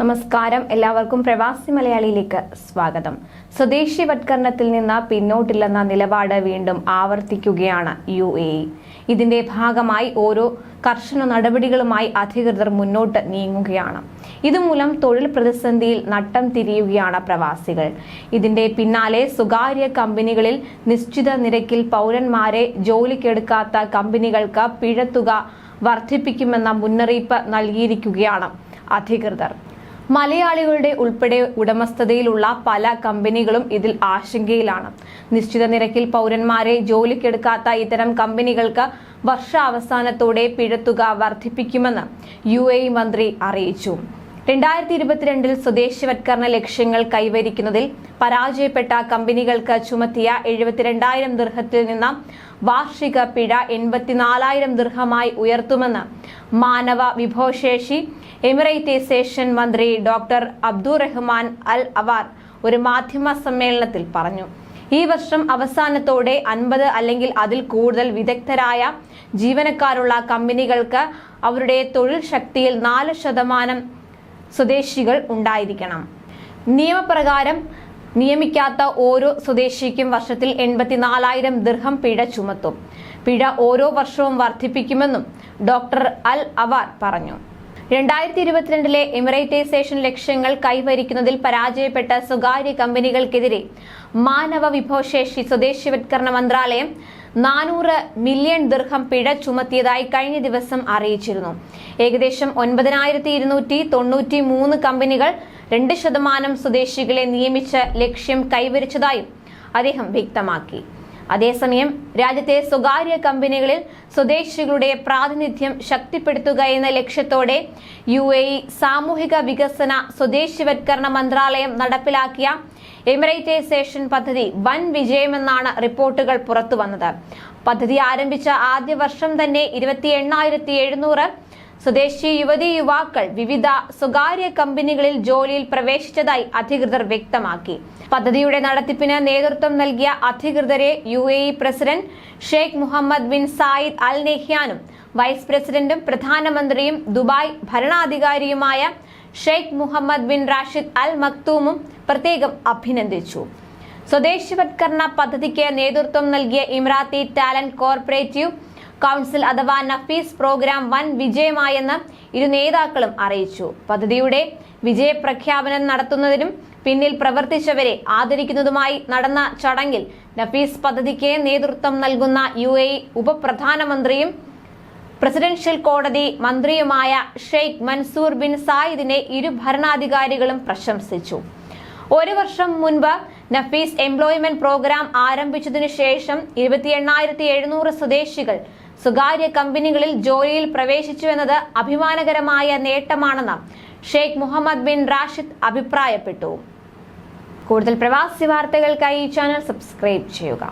നമസ്കാരം. എല്ലാവർക്കും പ്രവാസി മലയാളിയിലേക്ക് സ്വാഗതം. സ്വദേശി വത്കരണത്തിൽ നിന്ന് പിന്നോട്ടില്ലെന്ന നിലപാട് വീണ്ടും ആവർത്തിക്കുകയാണ് യു എ. ഇതിന്റെ ഭാഗമായി ഓരോ കർശന നടപടികളുമായി അധികൃതർ മുന്നോട്ട് നീങ്ങുകയാണ്. ഇതുമൂലം തൊഴിൽ പ്രതിസന്ധിയിൽ നട്ടം തിരിയുകയാണ് പ്രവാസികൾ. ഇതിന്റെ പിന്നാലെ സ്വകാര്യ കമ്പനികളിൽ നിശ്ചിത നിരക്കിൽ പൗരന്മാരെ ജോലിക്കെടുക്കാത്ത കമ്പനികൾക്ക് പിഴത്തുക വർദ്ധിപ്പിക്കുമെന്ന മുന്നറിയിപ്പ് നൽകിയിരിക്കുകയാണ് അധികൃതർ. മലയാളികളുടെ ഉൾപ്പെടെ ഉടമസ്ഥതയിലുള്ള പല കമ്പനികളും ഇതിൽ ആശങ്കയിലാണ്. നിശ്ചിത നിരക്കിൽ പൗരന്മാരെ ജോലിക്കെടുക്കാത്ത ഇത്തരം കമ്പനികൾക്ക് വർഷാവസാനത്തോടെ പിഴത്തുക വർദ്ധിപ്പിക്കുമെന്ന് യു മന്ത്രി അറിയിച്ചു. രണ്ടായിരത്തി ഇരുപത്തിരണ്ടിൽ സ്വദേശവത്കരണ ലക്ഷ്യങ്ങൾ കൈവരിക്കുന്നതിൽ പരാജയപ്പെട്ട കമ്പനികൾക്ക് ചുമത്തിയ എഴുപത്തിരണ്ടായിരം ദീർഘത്തിൽ നിന്ന് വാർഷിക പിഴ എൺപത്തിനാലായിരം ദീർഘമായി ഉയർത്തുമെന്ന് മാനവ വിഭവശേഷി എമിറേറ്റൈസേഷൻ മന്ത്രി ഡോക്ടർ അബ്ദുറഹ്മാൻ അൽ അവാർ ഒരു മാധ്യമ സമ്മേളനത്തിൽ പറഞ്ഞു. ഈ വർഷം അവസാനത്തോടെ അൻപത് അല്ലെങ്കിൽ അതിൽ കൂടുതൽ വിദഗ്ധരായ ജീവനക്കാരുള്ള കമ്പനികൾക്ക് അവരുടെ തൊഴിൽ ശക്തിയിൽ നാല് ശതമാനം സ്വദേശികൾ ഉണ്ടായിരിക്കണം. നിയമപ്രകാരം നിയമിക്കാത്ത ഓരോ സ്വദേശിക്കും വർഷത്തിൽ എൺപത്തിനാലായിരം ദീർഘം പിഴ ചുമത്തും. പിഴ ഓരോ വർഷവും വർദ്ധിപ്പിക്കുമെന്നും ഡോക്ടർ അൽ അവാർ പറഞ്ഞു. രണ്ടായിരത്തി ഇരുപത്തിരണ്ടിലെ എമിറേറ്റൈസേഷൻ ലക്ഷ്യങ്ങൾ കൈവരിക്കുന്നതിൽ പരാജയപ്പെട്ട സ്വകാര്യ കമ്പനികൾക്കെതിരെ മാനവ വിഭവശേഷി സ്വദേശിവത്കരണ മന്ത്രാലയം നാനൂറ് മില്യൺ ദീർഘം പിഴ ചുമത്തിയതായി കഴിഞ്ഞ ദിവസം അറിയിച്ചിരുന്നു. ഏകദേശം ഒൻപതിനായിരത്തി ഇരുന്നൂറ്റി തൊണ്ണൂറ്റി മൂന്ന് കമ്പനികൾ രണ്ട് ശതമാനം സ്വദേശികളെ നിയമിച്ച് ലക്ഷ്യം കൈവരിച്ചതായും അദ്ദേഹം വ്യക്തമാക്കി. അതേസമയം രാജ്യത്തെ സ്വകാര്യ കമ്പനികളിൽ സ്വദേശികളുടെ പ്രാതിനിധ്യം ശക്തിപ്പെടുത്തുക എന്ന ലക്ഷ്യത്തോടെ യു എ ഇ സാമൂഹിക വികസന സ്വദേശിവത്കരണ മന്ത്രാലയം നടപ്പിലാക്കിയ എമിറൈറ്റൈസേഷൻ പദ്ധതി വൻ വിജയമെന്നാണ് റിപ്പോർട്ടുകൾ പുറത്തുവന്നത്. പദ്ധതി ആരംഭിച്ച ആദ്യ വർഷം തന്നെ ഇരുപത്തി എണ്ണായിരത്തി എഴുന്നൂറ് സ്വദേശി യുവതി യുവാക്കൾ വിവിധ സ്വകാര്യ കമ്പനികളിൽ ജോലിയിൽ പ്രവേശിച്ചതായി അധികൃതർ വ്യക്തമാക്കി. പദ്ധതിയുടെ നടത്തിപ്പിന് നേതൃത്വം നൽകിയ അധികൃതരെ U president Sheikh Mohammed bin Zayed Al നെഹ്യാനും vice പ്രസിഡന്റും പ്രധാനമന്ത്രിയും Dubai ഭരണാധികാരിയുമായ Sheikh Mohammed bin Rashid Al മക്തൂമും പ്രത്യേകം അഭിനന്ദിച്ചു. സ്വദേശിവത്കരണ പദ്ധതിക്ക് നേതൃത്വം നൽകിയ ഇമ്രാത്തി ടാലന്റ് കോർപ്പറേറ്റീവ് കൗൺസിൽ അഥവാ നഫീസ് പ്രോഗ്രാം വൻ വിജയമായെന്ന് ഇരു നേതാക്കളും അറിയിച്ചു. പദ്ധതിയുടെ വിജയപ്രഖ്യാപനം നടത്തുന്നതിനും പിന്നിൽ പ്രവർത്തിച്ചവരെ ആദരിക്കുന്നതുമായി നടന്ന ചടങ്ങിൽ നഫീസ് പദ്ധതിക്ക് നേതൃത്വം നൽകുന്ന യു എ ഉപപ്രധാനമന്ത്രിയും പ്രസിഡൻഷ്യൽ കോടതി മന്ത്രിയുമായ ഷെയ്ഖ് മൻസൂർ ബിൻ സായിദിനെ ഇരു ഭരണാധികാരികളും പ്രശംസിച്ചു. ഒരു വർഷം മുൻപ് നഫീസ് എംപ്ലോയ്മെന്റ് പ്രോഗ്രാം ആരംഭിച്ചതിനു ശേഷം ഇരുപത്തി എണ്ണായിരത്തി എഴുന്നൂറ് സ്വദേശികൾ സ്വകാര്യ കമ്പനികളിൽ ജോലിയിൽ പ്രവേശിച്ചു എന്നത് അഭിമാനകരമായ നേട്ടമാണെന്ന് ഷെയ്ഖ് മുഹമ്മദ് ബിൻ റാഷിദ് അഭിപ്രായപ്പെട്ടു. കൂടുതൽ പ്രവാസി വാർത്തകൾക്കായി ഈ ചാനൽ സബ്സ്ക്രൈബ് ചെയ്യുക.